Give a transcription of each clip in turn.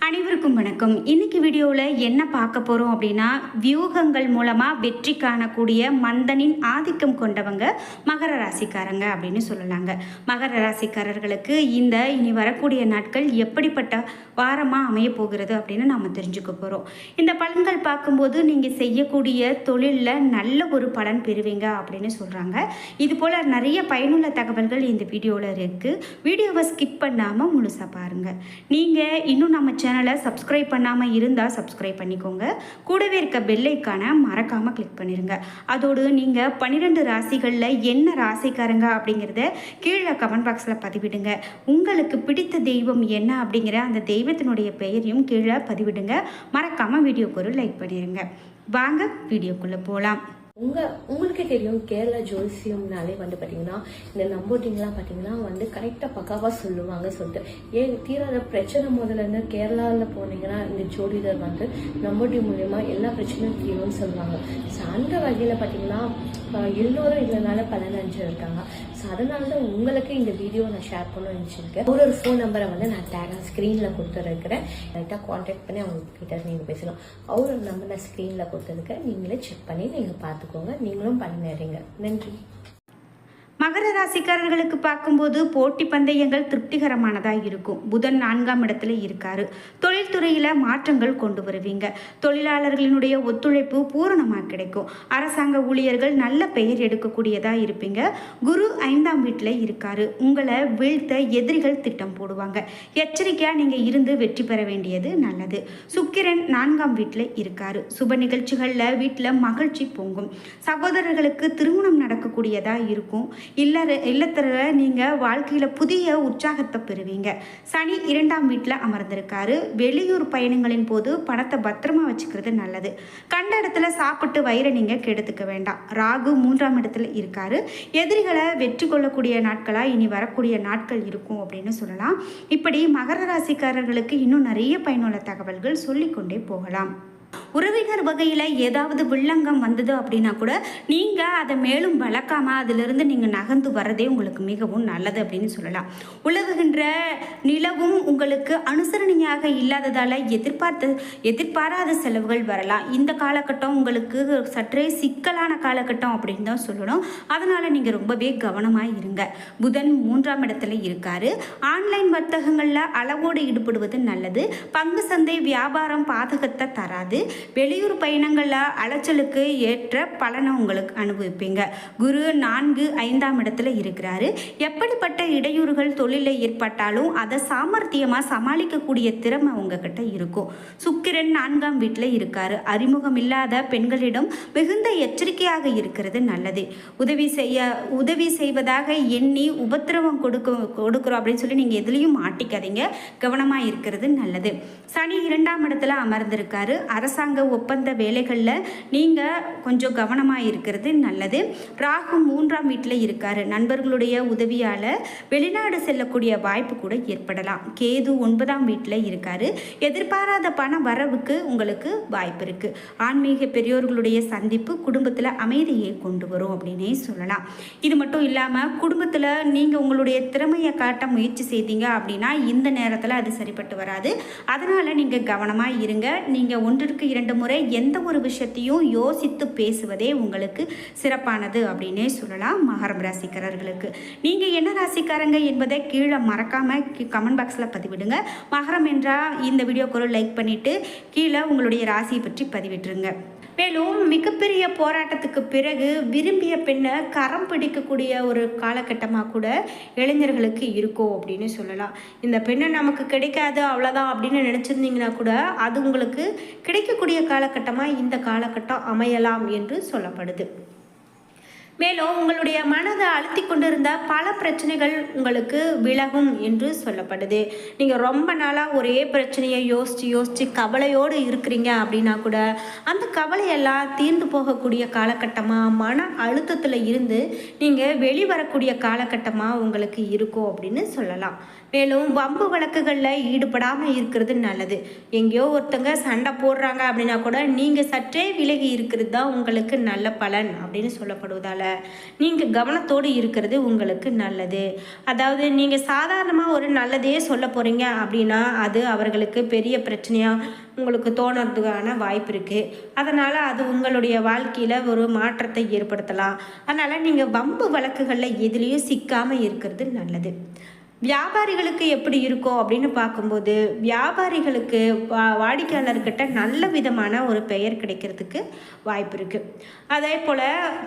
அனைவருக்கும் வணக்கம். இன்னைக்கு வீடியோவில் என்ன பார்க்க போகிறோம் அப்படின்னா வியூகங்கள் மூலமாக வெற்றி காணக்கூடிய மந்தனின் ஆதிக்கம் கொண்டவங்க மகர ராசிக்காரங்க அப்படின்னு சொல்லலாங்க. மகர ராசிக்காரர்களுக்கு இந்த இனி வரக்கூடிய நாட்கள் எப்படிப்பட்ட வாரமாக அமைய போகிறது அப்படின்னு நாம் தெரிஞ்சுக்க போகிறோம் இந்த பலன்கள் பார்க்கும்போது நீங்கள் செய்யக்கூடிய தொழிலில் நல்ல ஒரு பலன் பெறுவீங்க அப்படின்னு சொல்கிறாங்க இது போல் நிறைய பயனுள்ள தகவல்கள் இந்த வீடியோவில் இருக்குது வீடியோவை ஸ்கிப் பண்ணாமல் முழுசாக பாருங்கள் நீங்கள் இன்னும் நம்ம சேனலை சப்ஸ்கிரைப் பண்ணாமல் இருந்தால் சப்ஸ்கிரைப் பண்ணிக்கோங்க. கூடவே இருக்க பெல்லைக்கான மறக்காமல் கிளிக் பண்ணிடுங்க அதோடு நீங்கள் பன்னிரெண்டு ராசிகளில் என்ன ராசிக்காரங்க அப்படிங்கிறத கீழே கமெண்ட் பாக்ஸில் பதிவிடுங்க. உங்களுக்கு பிடித்த தெய்வம் என்ன அப்படிங்கிற அந்த தெய்வத்தினுடைய பெயரையும் கீழே பதிவிடுங்க. மறக்காமல் வீடியோக்கு ஒரு லைக் பண்ணிடுங்க வாங்க வீடியோக்குள்ளே போகலாம் உங்க உங்களுக்கே தெரியும் கேரளா ஜோசியம்னாலே வந்து பார்த்தீங்கன்னா இந்த நம்போட்டிங்லாம் பார்த்தீங்கன்னா வந்து கரெக்டாக பக்காவாக சொல்லுவாங்க சொல்லிட்டு. ஏன் தீராத பிரச்சனை முதல்ல கேரளாவில் போனீங்கன்னா இந்த ஜோதிடர் வந்து நம்போட்டி மூலயமா எல்லா பிரச்சனையும் தீரும்னு சொல்லுவாங்க. ஸோ அந்த வகையில் பார்த்தீங்கன்னா எல்லோரும் இதனால பலனஞ்சு இருக்காங்க அதனால தான் உங்களுக்கு இந்த வீடியோ நான் ஷேர் பண்ணணும்னு நினைச்சிருக்கேன் ஒரு ஒரு ஃபோன் நம்பரை வந்து நான் டேகா ஸ்க்ரீனில் கொடுத்துருக்கிறேன். கரெக்டாக காண்டாக்ட் பண்ணி அவங்க கிட்ட நீங்கள் பேசலாம். அவர் நம்பர் நான் ஸ்க்ரீனில் கொடுத்துருக்கேன் நீங்களே செக் பண்ணி நீங்கள் பார்த்துக்கோங்க. நீங்களும் பண்ணிடுறீங்க நன்றி. மகர ராசிக்காரர்களுக்கு பார்க்கும்போது போட்டி பந்தயங்கள் திருப்திகரமானதாக இருக்கும். புதன் நான்காம் இடத்துல இருக்காரு. தொழில்துறையில் மாற்றங்கள் கொண்டு வருவீங்க. தொழிலாளர்களினுடைய ஒத்துழைப்பு பூரணமாக கிடைக்கும். அரசாங்க ஊழியர்கள் நல்ல பெயர் எடுக்கக்கூடியதாக இருப்பீங்க. குரு ஐந்தாம் வீட்டில் இருக்காரு. உங்களை வீழ்த்த எதிரிகள் திட்டம் போடுவாங்க. எச்சரிக்கையாக நீங்கள் இருந்து வெற்றி பெற வேண்டியது நல்லது. சுக்கிரன் நான்காம் வீட்டில் இருக்காரு. சுப நிகழ்ச்சிகளில் வீட்டில் மகிழ்ச்சி பொங்கும். சகோதரர்களுக்கு திருமணம் நடக்கக்கூடியதாக இருக்கும். இல்லற இல்லத்தில் நீங்கள் வாழ்க்கையில் புதிய உற்சாகத்தை பெறுவீங்க. சனி இரண்டாம் வீட்டில் அமர்ந்திருக்காரு. வெளியூர் பயணங்களின் போது பணத்தை பத்திரமா வச்சுக்கிறது நல்லது. கண்ட இடத்துல சாப்பிட்டு வயிறை நீங்கள் கெடுத்துக்க வேண்டாம். ராகு மூன்றாம் இடத்துல இருக்காரு. எதிரிகளை வெற்றி கொள்ளக்கூடிய நாட்களாக இனி வரக்கூடிய நாட்கள் இருக்கும் அப்படின்னு சொல்லலாம். இப்படி மகர ராசிக்காரர்களுக்கு இன்னும் நிறைய பயனுள்ள தகவல்கள் சொல்லிக்கொண்டே போகலாம். உறவினர் வகையில் ஏதாவது வில்லங்கம் வந்தது அப்படின்னா கூட நீங்கள் அதை மேலும் வளர்க்காமல் அதிலிருந்து நீங்கள் நகர்ந்து வரதே உங்களுக்கு மிகவும் நல்லது அப்படின்னு சொல்லலாம். உலவுகின்ற நிலவும் உங்களுக்கு அனுசரணையாக இல்லாததால் எதிர்பார்த்த எதிர்பாராத செலவுகள் வரலாம். இந்த காலகட்டம் உங்களுக்கு சற்றே சிக்கலான காலகட்டம் அப்படின்னு தான் சொல்லணும். அதனால் நீங்கள் ரொம்பவே கவனமாக இருங்க. புதன் மூன்றாம் இடத்துல இருக்காரு. ஆன்லைன் வர்த்தகங்களில் அளவோடு ஈடுபடுவது நல்லது. பங்கு சந்தை வியாபாரம் பாதகத்தை தராது. வெளியூர் பயணங்களில் அலைச்சலுக்கு ஏற்ற பலனை உங்களுக்கு அனுபவிப்பீங்க. குரு நான்கு ஐந்தாம் இடத்துல இருக்கிறாரு. எப்படிப்பட்ட இடையூறுகள் தொழிலில் ஏற்பட்டாலும் அதை சாமர்த்தியமாக சமாளிக்கக்கூடிய திறமை உங்ககிட்ட இருக்கும். சுக்கிரன் நான்காம் வீட்டில் இருக்காரு. அறிமுகம் இல்லாத பெண்களிடம் மிகுந்த எச்சரிக்கையாக இருக்கிறது நல்லது. உதவி செய்ய உதவி செய்வதாக எண்ணி உபத்திரவம் கொடுக்க கொடுக்குறோம் அப்படின்னு சொல்லி நீங்கள் எதுலேயும் மாட்டிக்காதீங்க. கவனமாக இருக்கிறது நல்லது. சனி இரண்டாம் இடத்துல அமர்ந்திருக்காரு. அரசாங்க ஒப்பந்த வேலைகளில் நீங்கள் கொஞ்சம் கவனமாக இருக்கிறது நல்லது. ராகு மூன்றாம் வீட்டில் இருக்கார். நண்பர்களுடைய உதவியால் வெளிநாடு செல்லக்கூடிய வாய்ப்பு கூட ஏற்படலாம். கேது ஒன்பதாம் வீட்டில் இருக்கார். எதிர்பாராத பண வரவுக்கு உங்களுக்கு வாய்ப்பு இருக்குது ஆன்மீக பெரியோர்களுடைய சந்திப்பு குடும்பத்தில் அமைதியை கொண்டு வரும் அப்படின்னே சொல்லலாம். இது மட்டும் இல்லாமல் குடும்பத்தில் நீங்கள் உங்களுடைய திறமையை காட்ட முயற்சி செய்தீங்க அப்படின்னா இந்த நேரத்தில் அது சரிப்பட்டு வராது. அதனால் நீங்கள் கவனமாக இருங்க. நீங்கள் ஒன்றிற்கு இரண்டு முறை எந்த ஒரு விஷயத்தையும் யோசித்து பேசுவதே உங்களுக்கு சிறப்பானது அப்படின்னே சொல்லலாம் மகரம் ராசிக்காரர்களுக்கு. நீங்கள் என்ன ராசிக்காரங்க என்பதை கீழே மறக்காமல் கமெண்ட் பாக்ஸில் பதிவிடுங்க. மகரம் என்றால் இந்த வீடியோக்கு ஒரு லைக் பண்ணிவிட்டு கீழே உங்களுடைய ராசியை பற்றி பதிவிட்டுருங்க. மேலும் மிகப்பெரிய போராட்டத்துக்கு பிறகு விரும்பிய பெண்ணை கரம் பிடிக்கக்கூடிய ஒரு காலகட்டமாக கூட இளைஞர்களுக்கு இருக்கும் அப்படின்னு சொல்லலாம். இந்த பெண்ணை நமக்கு கிடைக்காது அவ்வளோதான் அப்படின்னு நினச்சிருந்தீங்கன்னா கூட அது உங்களுக்கு கிடைக்கக்கூடிய காலகட்டமாக இந்த காலகட்டம் அமையலாம் என்று சொல்லப்படுது. மேலும் உங்களுடைய மனதை அழுத்தி கொண்டிருந்த பல பிரச்சனைகள் உங்களுக்கு விலகும் என்று சொல்லப்படுது. நீங்கள் ரொம்ப நாளாக ஒரே பிரச்சனையை யோசித்து யோசித்து கவலையோடு இருக்கிறீங்க அப்படின்னா கூட அந்த கவலையெல்லாம் தீர்ந்து போகக்கூடிய காலகட்டமாக மன அழுத்தத்தில் இருந்து நீங்கள் வெளிவரக்கூடிய காலகட்டமாக உங்களுக்கு இருக்கும் அப்படின்னு சொல்லலாம். மேலும் வம்பு வழக்குகளில் ஈடுபடாமல் இருக்கிறது நல்லது. எங்கேயோ ஒருத்தங்க சண்டை போடுறாங்க அப்படின்னா கூட நீங்கள் சற்றே விலகி இருக்கிறது தான் உங்களுக்கு நல்ல பலன் அப்படின்னு சொல்லப்படுவதால் நீங்கள் கவனத்தோடு இருக்கிறது உங்களுக்கு நல்லது. அதாவது நீங்கள் சாதாரணமாக ஒரு நல்லதே சொல்ல போகிறீங்க அப்படின்னா அது அவர்களுக்கு பெரிய பிரச்சனையாக உங்களுக்கு தோணுறதுக்கான வாய்ப்பு இருக்குது அதனால் அது உங்களுடைய வாழ்க்கையில் ஒரு மாற்றத்தை ஏற்படுத்தலாம். அதனால் நீங்கள் வம்பு வழக்குகளில் எதுலேயும் சிக்காமல் இருக்கிறது நல்லது. வியாபாரிகளுக்கு எப்படி இருக்கும் அப்படின்னு பார்க்கும்போது வியாபாரிகளுக்கு வா வாடிக்கையாளர்கிட்ட நல்ல விதமான ஒரு பெயர் கிடைக்கிறதுக்கு வாய்ப்பு இருக்குது அதே போல்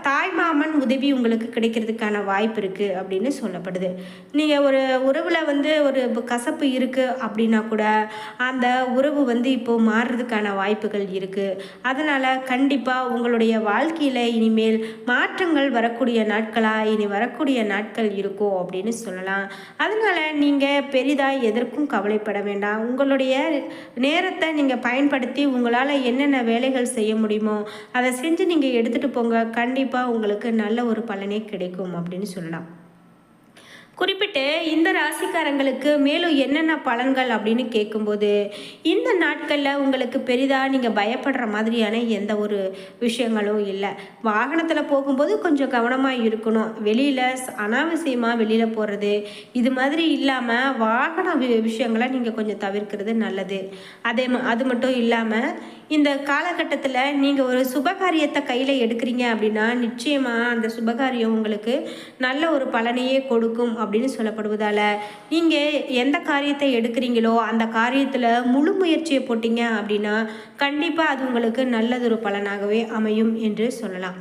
தாய்மாமன் உதவி உங்களுக்கு கிடைக்கிறதுக்கான வாய்ப்பு இருக்குது அப்படின்னு சொல்லப்படுது. நீங்கள் ஒரு உறவில் வந்து ஒரு கசப்பு இருக்குது அப்படின்னா கூட அந்த உறவு வந்து இப்போது மாறுறதுக்கான வாய்ப்புகள் இருக்குது அதனால் கண்டிப்பாக உங்களுடைய வாழ்க்கையில் இனிமேல் மாற்றங்கள் வரக்கூடிய நாட்களாக இனி வரக்கூடிய நாட்கள் இருக்கும் அப்படின்னு சொல்லலாம். அதனால் நீங்கள் பெரிதாக எதற்கும் கவலைப்பட வேண்டாம். உங்களுடைய நேரத்தை நீங்கள் பயன்படுத்தி உங்களால் என்னென்ன வேலைகள் செய்ய முடியுமோ அதை செஞ்சு நீங்கள் எடுத்துகிட்டு போங்க. கண்டிப்பாக உங்களுக்கு நல்ல ஒரு பலனே கிடைக்கும் அப்படின்னு சொல்லலாம். குறிப்பிட்டு இந்த ராசிக்காரங்களுக்கு மேலும் என்னென்ன பலன்கள் அப்படின்னு கேட்கும்போது இந்த நாட்களில் உங்களுக்கு பெரிதாக நீங்கள் பயப்படுற மாதிரியான எந்த ஒரு விஷயங்களும் இல்லை. வாகனத்தில் போகும்போது கொஞ்சம் கவனமாக இருக்கணும். வெளியில் அனாவசியமாக வெளியில் போகிறது இது மாதிரி இல்லாமல் வாகன வி- விஷயங்களை நீங்கள் கொஞ்சம் தவிர்க்கிறது நல்லது. அதே அது மட்டும் இல்லாமல் இந்த காலகட்டத்தில் நீங்கள் ஒரு சுபகாரியத்தை கையில் எடுக்கிறீங்க அப்படின்னா நிச்சயமாக அந்த சுபகாரியம் உங்களுக்கு நல்ல ஒரு பலனையே கொடுக்கும் அப்படின்னு சொல்லப்படுவதால் நீங்கள் எந்த காரியத்தை எடுக்கிறீங்களோ அந்த காரியத்தில் முழு முயற்சியை போட்டீங்க அப்படின்னா கண்டிப்பாக அது உங்களுக்கு நல்லதொரு பலனாகவே அமையும் என்று சொல்லலாம்.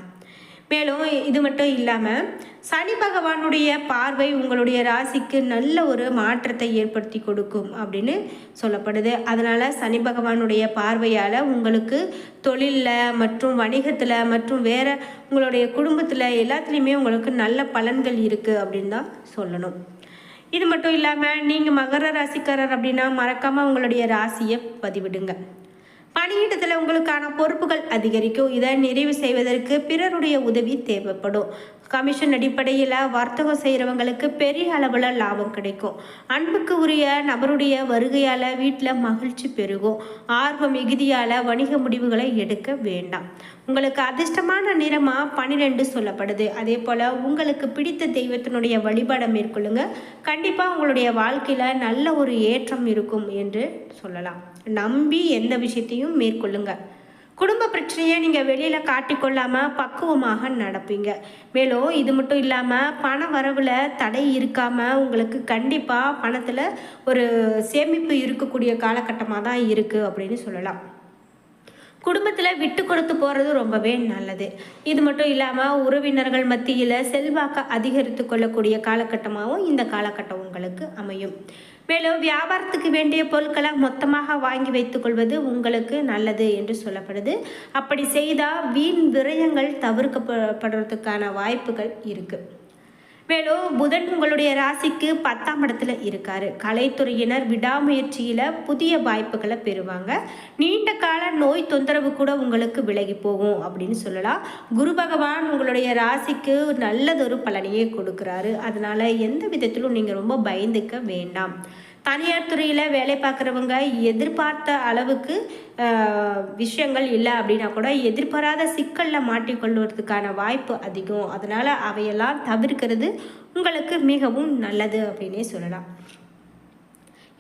மேலும் இது மட்டும் இல்லாமல் சனி பகவானுடைய பார்வை உங்களுடைய ராசிக்கு நல்ல ஒரு மாற்றத்தை ஏற்படுத்தி கொடுக்கும் அப்படின்னு சொல்லப்படுது. அதனால் சனி பகவானுடைய பார்வையால் உங்களுக்கு தொழிலில் மற்றும் வணிகத்தில் மற்றும் வேறு உங்களுடைய குடும்பத்தில் எல்லாத்துலேயுமே உங்களுக்கு நல்ல பலன்கள் இருக்குது அப்படின்னு தான் சொல்லணும். இது மட்டும் இல்லாமல் நீங்கள் மகர ராசிக்காரர் அப்படின்னா மறக்காமல் உங்களுடைய ராசியை பதிவிடுங்க. பணியிடத்தில் உங்களுக்கான பொறுப்புகள் அதிகரிக்கும். இதை நிறைவு செய்வதற்கு பிறருடைய உதவி தேவைப்படும். கமிஷன் அடிப்படையில் வர்த்தகம் செய்கிறவங்களுக்கு பெரிய அளவில் லாபம் கிடைக்கும். அன்புக்கு உரிய நபருடைய வருகையால் வீட்டில் மகிழ்ச்சி பெருகும். ஆர்வம் மிகுதியால் வணிக முடிவுகளை எடுக்க வேண்டாம். உங்களுக்கு அதிர்ஷ்டமான நிறமாக பன்னிரெண்டு சொல்லப்படுது. அதே போல் உங்களுக்கு பிடித்த தெய்வத்தினுடைய வழிபாடை மேற்கொள்ளுங்க. கண்டிப்பாக உங்களுடைய வாழ்க்கையில் நல்ல ஒரு ஏற்றம் இருக்கும் என்று சொல்லலாம். நம்பி எந்த விஷயத்தையும் மேற்கொள்ளுங்க. குடும்ப பிரச்சனையை நீங்கள் வெளியில் காட்டிக்கொள்ளாமல் பக்குவமாக நடப்பீங்க. மேலும் இது மட்டும் இல்லாமல் பண வரவில் தடை இருக்காமல் உங்களுக்கு கண்டிப்பாக பணத்தில் ஒரு சேமிப்பு இருக்கக்கூடிய காலகட்டமாக தான் இருக்குது அப்படின்னு சொல்லலாம். குடும்பத்தில் விட்டு கொடுத்து போகிறது ரொம்பவே நல்லது. இது மட்டும் இல்லாமல் உறவினர்கள் மத்தியில் செல்வாக்க அதிகரித்து கொள்ளக்கூடிய காலகட்டமாகவும் இந்த காலகட்டம் உங்களுக்கு அமையும். மேலும் வியாபாரத்துக்கு வேண்டிய பொருட்களை மொத்தமாக வாங்கி வைத்துக்கொள்வது உங்களுக்கு நல்லது என்று சொல்லப்படுது. அப்படி செய்தால் வீண் விரயங்கள் தவிர்க்கப்படுறதுக்கான வாய்ப்புகள் இருக்குது மேலும் புதன் உங்களுடைய ராசிக்கு பத்தாம் இடத்துல இருக்காரு. கலைத்துறையினர் விடாமுயற்சியில் புதிய வாய்ப்புகளை பெறுவாங்க. நீண்ட கால நோய் தொந்தரவு கூட உங்களுக்கு விலகி போகும் அப்படின்னு சொல்லலாம். குரு பகவான் உங்களுடைய ராசிக்கு நல்லதொரு பலனையே கொடுக்குறாரு. அதனால எந்த விதத்திலும் நீங்கள் ரொம்ப பயந்துக்க வேண்டாம். தனியார் துறையில் வேலை பார்க்குறவங்க எதிர்பார்த்த அளவுக்கு விஷயங்கள் இல்லை அப்படின்னா கூட எதிர்பாராத சிக்கலில் மாட்டிக்கொள்வதற்கான வாய்ப்பு அதிகம். அதனால் அவையெல்லாம் தவிர்க்கிறது உங்களுக்கு மிகவும் நல்லது அப்படின்னே சொல்லலாம்.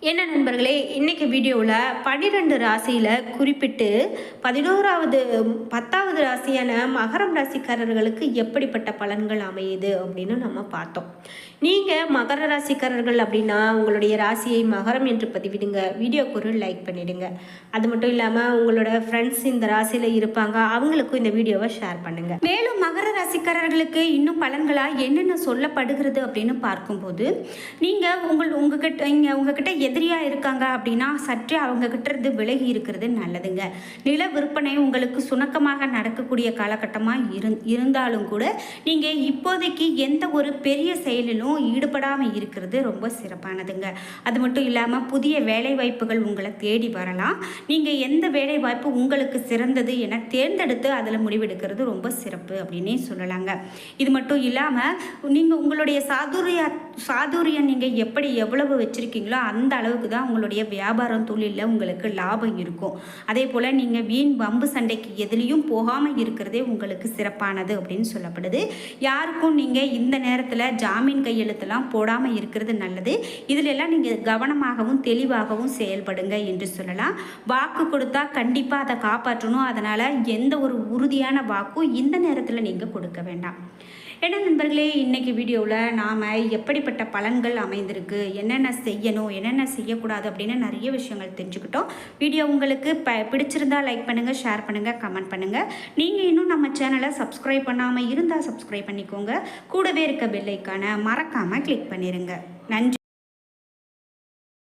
என்ன நண்பர்களே இன்றைக்கி வீடியோவில் பன்னிரெண்டு ராசியில் குறிப்பிட்டு பதினோராவது பத்தாவது ராசியான மகரம் ராசிக்காரர்களுக்கு எப்படிப்பட்ட பலன்கள் அமையுது அப்படின்னு நம்ம பார்த்தோம். நீங்கள் மகர ராசிக்காரர்கள் அப்படின்னா உங்களுடைய ராசியை மகரம் என்று பதிவிடுங்க. வீடியோக்கு ஒரு லைக் பண்ணிவிடுங்க அது மட்டும் இல்லாமல் உங்களோட ஃப்ரெண்ட்ஸ் இந்த ராசியில் இருப்பாங்க அவங்களுக்கும் இந்த வீடியோவை ஷேர் பண்ணுங்கள் மேலும் மகர ராசிக்காரர்களுக்கு இன்னும் பலன்களாக என்னென்ன சொல்லப்படுகிறது அப்படின்னு பார்க்கும்போது நீங்கள் உங்கள் உங்ககிட்ட இங்கே உங்ககிட்ட எதிரியாக இருக்காங்க அப்படின்னா சற்றே அவங்க கிட்ட இருந்து விலகி இருக்கிறது நல்லதுங்க. நில விற்பனை உங்களுக்கு சுணக்கமாக நடக்கக்கூடிய காலகட்டமாக இரு இருந்தாலும் கூட நீங்கள் இப்போதைக்கு எந்த ஒரு பெரிய செயலிலும் ஈடுபடாமல் இருக்கிறது ரொம்ப சிறப்பானதுங்க. அது மட்டும் இல்லாமல் புதிய வேலை வாய்ப்புகள் உங்களை தேடி வரலாம். நீங்கள் எந்த வேலை வாய்ப்பு உங்களுக்கு சிறந்தது என தேர்ந்தெடுத்து அதில் முடிவெடுக்கிறது ரொம்ப சிறப்பு அப்படின்னே சொல்லலாங்க. இது மட்டும் இல்லாமல் நீங்கள் உங்களுடைய சாதுரிய சாதுரியம் நீங்கள் எப்படி எவ்வளவு வச்சுருக்கீங்களோ அந்த அளவுக்கு தான் உங்களுடைய வியாபாரம் தொழிலில் உங்களுக்கு லாபம் இருக்கும். அதே போல் நீங்கள் வீண் வம்பு சண்டைக்கு எதுலேயும் போகாமல் இருக்கிறதே உங்களுக்கு சிறப்பானது அப்படின்னு சொல்லப்படுது. யாருக்கும் நீங்கள் இந்த நேரத்தில் ஜாமீன் கையெழுத்தெல்லாம் போடாமல் இருக்கிறது நல்லது. இதிலெல்லாம் நீங்கள் கவனமாகவும் தெளிவாகவும் செயல்படுங்க என்று சொல்லலாம். வாக்கு கொடுத்தா கண்டிப்பாக அதை காப்பாற்றணும். அதனால் எந்த ஒரு உறுதியான வாக்கும் இந்த நேரத்தில் நீங்கள் கொடுக்க வேண்டாம். என்ன நண்பர்களே இன்றைக்கி வீடியோவில் நாம் எப்படிப்பட்ட பலன்கள் அமைந்திருக்கு என்னென்ன செய்யணும் என்னென்ன செய்யக்கூடாது அப்படின்னு நிறைய விஷயங்கள் தெரிஞ்சுக்கிட்டோம். வீடியோ உங்களுக்கு ப பிடிச்சிருந்தா லைக் பண்ணுங்கள் ஷேர் பண்ணுங்கள் கமெண்ட் பண்ணுங்கள் நீங்கள் இன்னும் நம்ம சேனலை சப்ஸ்கிரைப் பண்ணாமல் இருந்தால் சப்ஸ்கிரைப் பண்ணிக்கோங்க. கூடவே இருக்க பெல்லைக்கான மறக்காமல் கிளிக் பண்ணிடுங்க நன்றி.